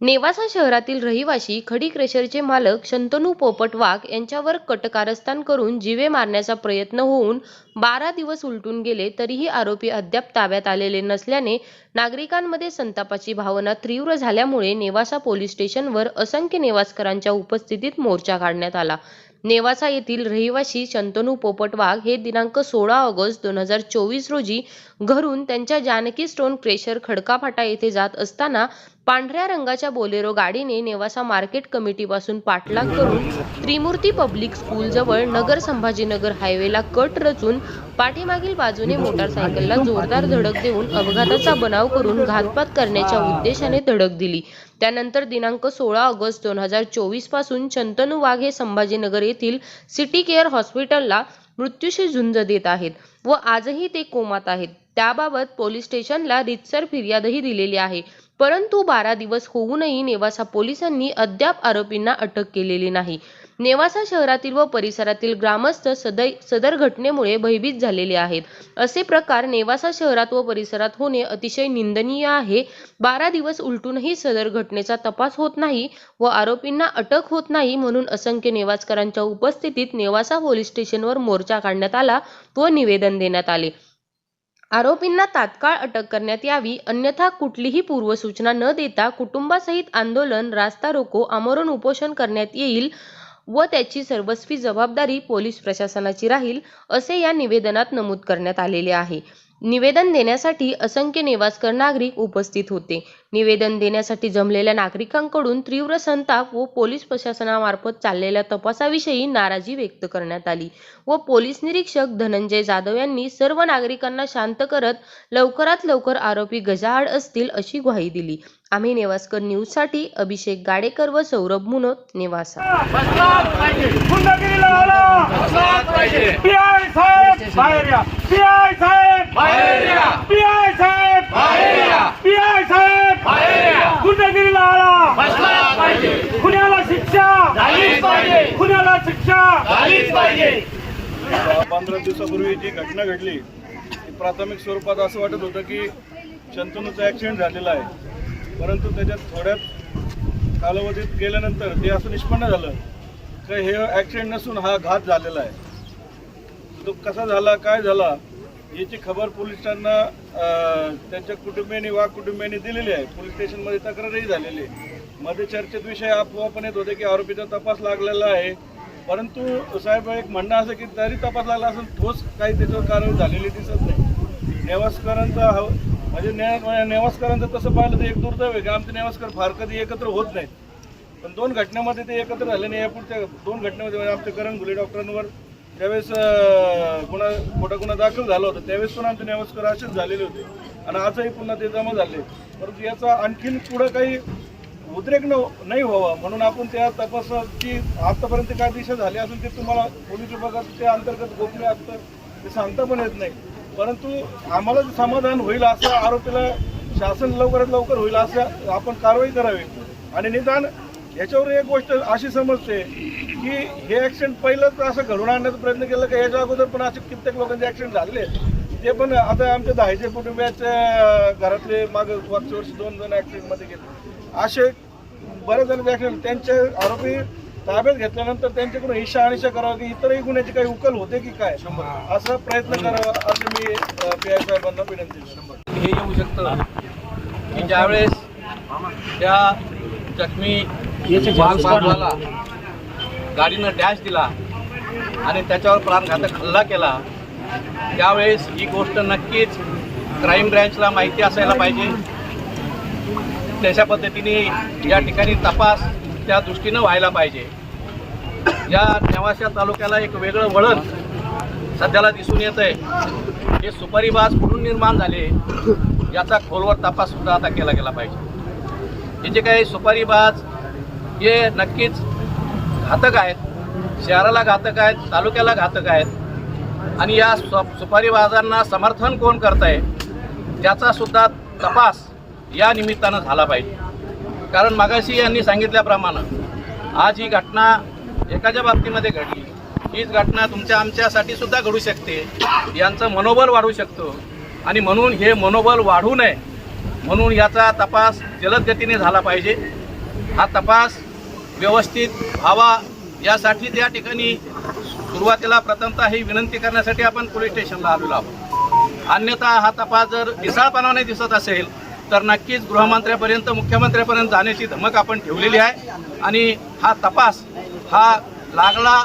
नेवासा शहरातील रहिवाशी खडी क्रेशरचे मालक शंतनू पोपट वाघ यांच्यावर कटकारस्थान करून जीवे मारण्याचा प्रयत्न होऊन बारा दिवस उलटून गेले तरीही आरोपी अद्याप ताब्यात आलेले नसल्याने नागरिकांमध्ये संतापाची भावना तीव्र झाल्यामुळे नेवासा पोलीस स्टेशनवर असंख्य नेवासकरांच्या उपस्थितीत मोर्चा काढण्यात आला. नेवासा येथील रहिवासी शंतनू पोपट वाघ हे दिनांक सोळा ऑगस्ट दोन हजार चोवीस रोजी घरून त्यांच्या जानकी स्टोन क्रेशर खडकाफाटा येथे जात असताना पांढऱ्या रंगाच्या बोलेरो गाडीने नेवासा मार्केट कमिटीपासून पाठलाग करून त्रिमूर्ती पब्लिक स्कूलजवळ नगर संभाजीनगर हायवेला कट रचून पाठीमागील बाजूने मोटारसायकलला जोरदार धडक देऊन अपघाताचा बनाव करून घातपात करण्याच्या उद्देशाने धडक दिली. त्यानंतर दिनांक सोळा ऑगस्ट दोन हजार चोवीसपासून चंतनू वाघ हे संभाजीनगर येथील सिटी केअर हॉस्पिटलला मृत्यूशी झुंज देत आहेत. व आजही ते कोमात आहेत. त्याबाबत पोलीस स्टेशनला रितसर फिर्यादही दिलेली आहे. परंतु बारा दिवस होऊनही नेवासा पोलिसांनी अद्याप आरोपींना अटक केलेली नाही. नेवासा शहरातील व परिसरातील ग्रामस्थ सदै सदर घटनेमुळे भयभीत झालेले आहेत. असे प्रकार नेवासा शहरात व परिसरात होणे अतिशय निंदनीय आहे. बारा दिवस उलटूनही सदर घटनेचा तपास होत नाही व आरोपींना अटक होत नाही म्हणून असंख्य नेवासकरांच्या उपस्थितीत नेवासा पोलीस स्टेशनवर मोर्चा काढण्यात आला व निवेदन देण्यात आले. आरोपींना तात्काळ अटक करण्यात यावी अन्यथा कुठलीही पूर्वसूचना न देता कुटुंबासहित आंदोलन रास्ता रोको आमरण उपोषण करण्यात येईल व त्याची सर्वस्वी जबाबदारी पोलीस प्रशासनाची राहील असे या निवेदनात नमूद करण्यात आलेले आहे. निवेदन देण्यासाठी असंख्य नेवासकर नागरिक उपस्थित होते. निवेदन देण्यासाठी जमलेल्या नागरिकांकडून तीव्र संताप व पोलीस प्रशासनामार्फत चाललेल्या तपासाविषयी नाराजी व्यक्त करण्यात आली व पोलीस निरीक्षक धनंजय जाधव यांनी सर्व नागरिकांना शांत करत लवकरात लवकर आरोपी गजाआड असतील अशी ग्वाही दिली. आम्ही नेवासकर न्यूजसाठी अभिषेक गाडेकर व सौरभ मुनोत नेवासा. पाहिजे पीआय साहेब! बाहेर या पीआय साहेब! गुंडगिरीला आला बसलाच पाहिजे! खुन्याला शिक्षा! झालीच पाहिजे! खुन्याला शिक्षा! झालीच पाहिजे! पंधरा दिवसापूर्वी जी घटना घडली ती प्राथमिक स्वरूपात असं वाटत होतं की शंतनूचा ॲक्सिडेंट झालेला आहे. परंतु त्याच्यात थोड्यात कालावधीत गेल्यानंतर ते असं निष्पन्न झालं की हे ॲक्सिडेंट नसून हा घात झालेला आहे. तो कसा झाला काय झाला याची खबर पोलिसांना त्यांच्या कुटुंबियांनी वा कुटुंबियांनी दिलेली आहे. पोलीस स्टेशनमध्ये तक्रारही झालेली आहे. मध्ये चर्चेत विषय आपोआपण येत होते की आरोपीचा तपास लागलेला आहे. परंतु साहेब एक म्हणणं असं की जरी तपास लागला असेल ठोस काही त्याच्यावर कारवाई झालेली दिसत नाही. नेवासकरांचा हव म्हणजे ने म्हणजे नेवासकरांचं तसं पाहिलं तर एक दुर्दैव आहे की आमचे नेवासकर फार कधी एकत्र होत नाहीत. पण दोन घटनेमध्ये ते एकत्र झाले नाही यापुढच्या दोन घटनेमध्ये आमचे आमच्या करण घुले डॉक्टरांवर त्यावेळेस गुन्हा मोठा गुन्हा दाखल झाला होता. त्यावेळेस पण आमचे नेवासकर असेच झालेले होते. आणि आजही पुन्हा ते जमा झाले. परंतु याचा आणखीन पुढं काही उद्रेक न नाही व्हावा म्हणून आपण त्या तपासाची आतापर्यंत काय दिशा झाली असेल ते तुम्हाला पोलीस विभागात ते अंतर्गत गोपनीय असतं ते सांगता पण येत नाही. परंतु आम्हाला जर समाधान होईल असं आरोपीला शासन लवकरात लवकर होईल असं आपण कारवाई करावी. आणि निदान याच्यावर एक गोष्ट अशी समजते की हे ॲक्सिडेंट पहिलंच असं घडून आणण्याचा प्रयत्न केला की याच्या अगोदर पण असे कित्येक लोकांचे ॲक्सिडेंट झाले ते पण आता आमच्या दहाचे कुटुंबियाच्या घरातले मागं मागच्या वर्षी दोन जण ॲक्सिडेंटमध्ये गेले. असे बरेच जण ॲक्सिडेंट त्यांचे आरोपी ताब्यात घेतल्यानंतर त्यांच्याकडून ही शहानिशा करावं की इतरही गुन्ह्याची काही उकल होते की काय? असा प्रयत्न करावा असं मी पी आय साहेबांना विनंती करतो हे येऊ शकतं की ज्यावेळेस त्या जखमी बाळाला गाडीनं डॅश दिला आणि त्याच्यावर प्राणघातक हल्ला केला त्यावेळेस ही गोष्ट नक्कीच क्राईम ब्रँचला माहिती असायला पाहिजे. तशा पद्धतीने या ठिकाणी तपास त्या दृष्टीनं व्हायला पाहिजे. या नेवाशा तालुक्याला एक वेगळं वळण सध्याला दिसून येत आहे हे सुपारीबाज कुठून निर्माण झाले याचा खोलवर तपाससुद्धा आता केला गेला पाहिजे. हे जे काही सुपारीबाज हे नक्कीच घातक आहेत शहराला घातक आहेत तालुक्याला घातक आहेत. आणि या सु सुपारीबाजांना समर्थन कोण करत आहे त्याचासुद्धा तपास या निमित्तानं झाला पाहिजे. कारण मागाशी यांनी सांगितल्याप्रमाणे आज ही घटना एकाच्या बाबतीमध्ये घडली. हीच घटना तुमच्या आमच्यासाठी सुद्धा घडू शकते. यांचं मनोबल वाढू शकतो. आणि म्हणून हे मनोबल वाढू नये म्हणून याचा तपास जलद गतीने झाला पाहिजे. हा तपास व्यवस्थित व्हावा यासाठी त्या ठिकाणी सुरुवातीला प्रथमतः ही विनंती करण्यासाठी आपण पोलीस स्टेशनला आलेलो आहोत. अन्यथा हा तपास जर ढिसाळपणाने दिसत असेल तर नक्कीच गृहमंत्र्यापर्यंत मुख्यमंत्र्यापर्यंत जाण्याची धमक आपण ठेवलेली आहे. आणि हा तपास हा लागला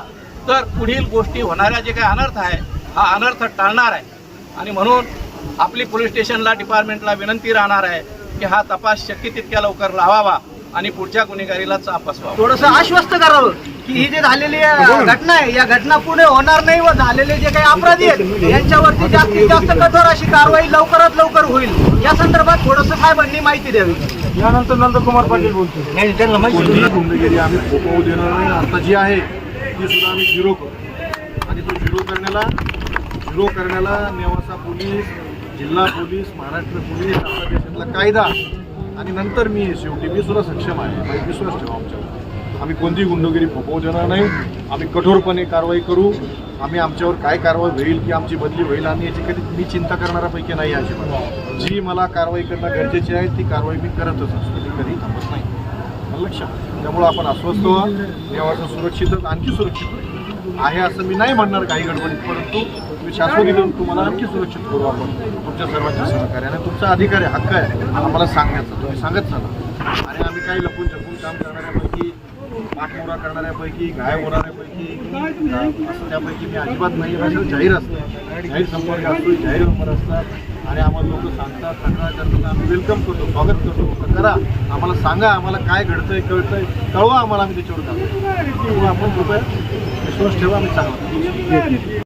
तर पुढील गोष्टी होणाऱ्या जे काही अनर्थ आहे हा अनर्थ टाळणार आहे. आणि म्हणून आपली पोलीस स्टेशनला डिपार्टमेंटला विनंती राहणार आहे की हा तपास शक्य तितक्या लवकर लावावा. आणि पुढच्या गुन्हेगारीला चाप बसवावा. थोडस आश्वस्त करावं की ही जी झालेली घटना आहे या घटना पुढे होणार नाही व झालेले जे काही अपराधी आहेत यांच्यावरती जास्तीत जास्त कठोर अशी कारवाई लवकरात लवकर होईल. या संदर्भात थोडस साहेबांनी माहिती द्यावी. यानंतर नंदकुमार पाटील बोलतो कोणतीही गुंडगिरी आम्ही फोपवू देणार नाही. आता जी आहे ती सुद्धा आम्ही झिरो करू. आणि तो झिरो करण्याला झिरो करण्याला नेवासा पोलीस जिल्हा पोलीस महाराष्ट्र पोलीस आपला देशातला कायदा आणि नंतर मी शेवटी मी सुद्धा सक्षम आहे. माझा विश्वास ठेवा आमच्यावर. आम्ही कोणतीही गुंडगिरी फोपवू देणार नाही. आम्ही कठोरपणे कारवाई करू. आम्ही आमच्यावर काय कारवाई होईल की आमची बदली होईल आणि याची कधी मी चिंता करणाऱ्यापैकी नाही आहे अजिबात. जी मला कारवाई करणं गरजेची आहे ती कारवाई मी करतच असतो. ती कधी थांबत नाही. आलं लक्षात त्यामुळं आपण अस्वस्थ व्हा. देवाचं सुरक्षितच आणखी सुरक्षित होईल. आहे असं मी नाही म्हणणार काही गडबडीत परंतु मी शाश्वती देऊन तुम्हाला आणखी सुरक्षित करू आपण. तुमच्या सर्वांच्या सहकार्याने तुमचा अधिकार आहे हक्क आहे. आम्हाला सांगण्याचा तुम्ही सांगत चला. आणि आम्ही काही लपून छपून काम करणाऱ्यापैकी पाठमोरा करणाऱ्यापैकी घाय होणाऱ्यापैकी असं त्यापैकी मी अजिबात नाही असं जाहीर असतं जाहीर संपर्क असतो जाहीर नंबर असतात. आणि आम्हाला लोक सांगतात तक्रार करतात आम्ही वेलकम करतो स्वागत करतो. फक्त करा आम्हाला सांगा आम्हाला काय घडतंय कळतंय कळवा आम्हाला आम्ही त्याच्यावर घालतो आपण कृपया विश्वास ठेवा आम्ही चांगला